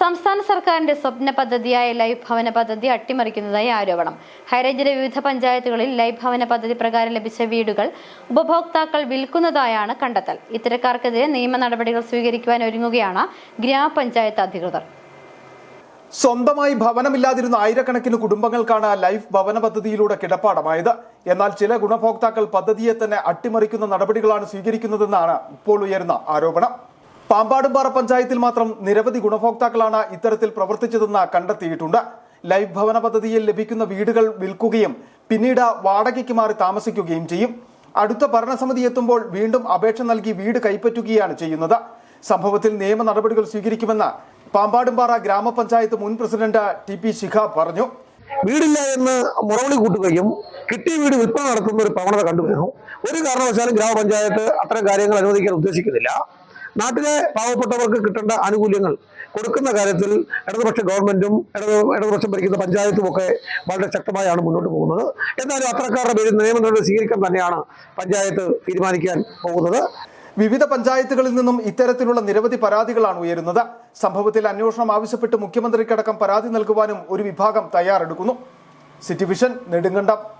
സംസ്ഥാന സർക്കാരിന്റെ സ്വപ്ന പദ്ധതിയായ ലൈഫ് ഭവന പദ്ധതി അട്ടിമറിക്കുന്നതായി ആരോപണം. ഹൈറേഞ്ചിലെ വിവിധ പഞ്ചായത്തുകളിൽ ലൈഫ് ഭവന പദ്ധതി പ്രകാരം ലഭിച്ച വീടുകൾ ഉപഭോക്താക്കൾ വിൽക്കുന്നതായാണ് കണ്ടെത്തൽ. ഇത്തരക്കാർക്കെതിരെ നിയമ നടപടികൾ സ്വീകരിക്കുവാൻ ഒരുങ്ങുകയാണ് ഗ്രാമപഞ്ചായത്ത് അധികൃതർ. സ്വന്തമായി ഭവനമില്ലാതിരുന്ന ആയിരക്കണക്കിന് കുടുംബങ്ങൾക്കാണ് ലൈഫ് ഭവന പദ്ധതിയിലൂടെ കിടപ്പാടമായത്. എന്നാൽ ചില ഗുണഭോക്താക്കൾ പദ്ധതിയെ തന്നെ അട്ടിമറിക്കുന്ന നടപടികളാണ് സ്വീകരിക്കുന്നതെന്നാണ് ഇപ്പോൾ ഉയരുന്ന ആരോപണം. പാമ്പാടുംപാറ പഞ്ചായത്തിൽ മാത്രം നിരവധി ഗുണഭോക്താക്കളാണ് ഇത്തരത്തിൽ പ്രവർത്തിച്ചതെന്ന് കണ്ടെത്തിയിട്ടുണ്ട്. ലൈഫ് ഭവന പദ്ധതിയിൽ ലഭിക്കുന്ന വീടുകൾ വിൽക്കുകയും പിന്നീട് വാടകയ്ക്ക് മാറി താമസിക്കുകയും ചെയ്യും. അടുത്ത ഭരണസമിതി എത്തുമ്പോൾ വീണ്ടും അപേക്ഷ നൽകി വീട് കൈപ്പറ്റുകയാണ് ചെയ്യുന്നത്. സംഭവത്തിൽ നിയമ നടപടികൾ സ്വീകരിക്കുമെന്ന് പാമ്പാടുംപാറ ഗ്രാമപഞ്ചായത്ത് മുൻ പ്രസിഡന്റ് ടി പി ശിഖ പറഞ്ഞു. വീടില്ല എന്ന് മുറവിളി കൂട്ടുകയും കിട്ടിയ വീട് വിൽപ്പന നടത്തുന്ന ഒരു പ്രവണത കണ്ടുവരുന്നു. ഒരു കാരണവശാലും ഗ്രാമപഞ്ചായത്ത് അത്തരം കാര്യങ്ങൾ അനുവദിക്കാൻ ഉദ്ദേശിക്കുന്നില്ല. നാട്ടിലെ പാവപ്പെട്ടവർക്ക് കിട്ടേണ്ട ആനുകൂല്യങ്ങൾ കൊടുക്കുന്ന കാര്യത്തിൽ ഇടതുപക്ഷ ഗവൺമെന്റും ഇടതു ഇടതുപക്ഷം ഭരിക്കുന്ന പഞ്ചായത്തും ഒക്കെ വളരെ ശക്തമായാണ് മുന്നോട്ട് പോകുന്നത്. എന്നാലും അത്തരക്കാരുടെ പേരിൽ നിയമനടപടി സ്വീകരിക്കാൻ തന്നെയാണ് പഞ്ചായത്ത് തീരുമാനിക്കാൻ പോകുന്നത്. വിവിധ പഞ്ചായത്തുകളിൽ നിന്നും ഇത്തരത്തിലുള്ള നിരവധി പരാതികളാണ് ഉയരുന്നത്. സംഭവത്തിൽ അന്വേഷണം ആവശ്യപ്പെട്ട് മുഖ്യമന്ത്രിക്കടക്കം പരാതി നൽകുവാനും ഒരു വിഭാഗം തയ്യാറെടുക്കുന്നു. City vision Nedumkandam.